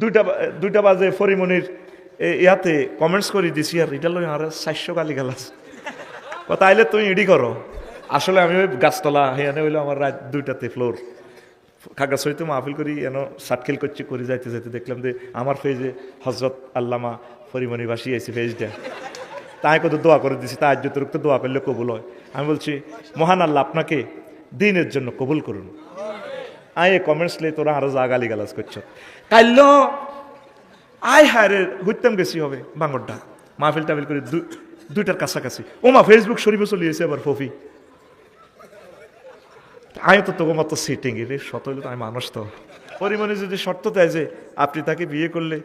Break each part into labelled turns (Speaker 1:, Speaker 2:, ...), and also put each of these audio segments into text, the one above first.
Speaker 1: দুইটা দুইটা বাজে ফরিমনির ইয়াতে কমেন্টস করে দিছি আর এটা লই আর চারশো গালি গালাস আইলে তুমি এডি করো। আসলে আমি ওই গাছতলা হেয়ানে হইল আমার রাত দুইটাতে ফ্লোর খাগাছড়িতে মাহফিল করি, এন সাটখিল করছি করে, যাইতে যাইতে দেখলাম যে আমার ফেজে হজরত আল্লামা ফরিমনি বাসি আইসি ফেজটা তাই কত দোয়া করে দিছি, তাই যতটুকু দোয়া করলে কবুল হয়। আমি বলছি, মহান আল্লাহ, আপনাকে দিনের জন্য কবুল করুন। আয় কমেন্টস লে তোরা আরও যা গালি গালাজ করছ কাল্য আয় হায় রে ঘুরতাম গেছি হবে বাঙ্গরডা মাহফিল টাফিল করে দুইটার কাছাকাছি ও মা ফেসবুক শরীফে চলে এসে আবার ফফি আমি তো তোকে মতো সিটিং রে শত হইলে তো আমি মানুষ তো পরিমাণে যদি শর্ত দেয় যে আপনি তাকে বিয়ে করলে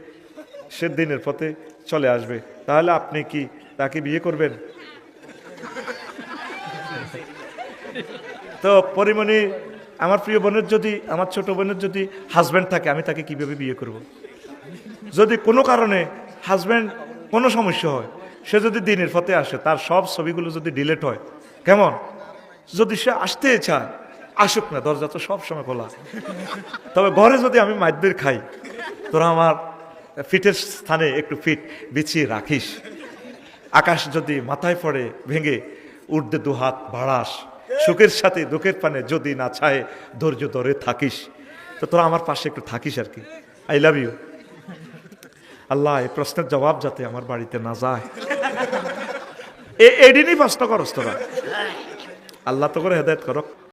Speaker 1: সে দিনের পথে চলে আসবে তাহলে আপনি কি তাকে বিয়ে করবেন তো পরিমণি আমার প্রিয় বোনের যদি, আমার ছোট বোনের যদি হাজব্যান্ড থাকে, আমি তাকে কীভাবে বিয়ে করব। যদি কোনো কারণে হাজব্যান্ড কোনো সমস্যা হয়, সে যদি দিনের পথে আসে, তার সব ছবিগুলো যদি ডিলেট হয়, কেমন? যদি সে আসতে চায়, আসুক না, দরজা তো সব সময় খোলা। তবে ঘরে যদি আমি মাইদ্যের খাই, তোরা আমার ফিটের স্থানে একটু ফিট বিছিয়ে রাখিস। আকাশ যদি মাথায় পড়ে, ভেঙে উর্ধে দু হাত বাড়াস। সুখের সাথে, দুঃখের পানে যদি না চায় ধৈর্য ধরে থাকিস। তো তোরা আমার পাশে একটু থাকিস আর কি। আই লাভ ইউ আল্লাহ, এই প্রশ্নের জবাব যাতে আমার বাড়িতে না যায়। এডিনই প্রশ্ন করস তোরা। আল্লাহ তো করে হেদায়ত করক।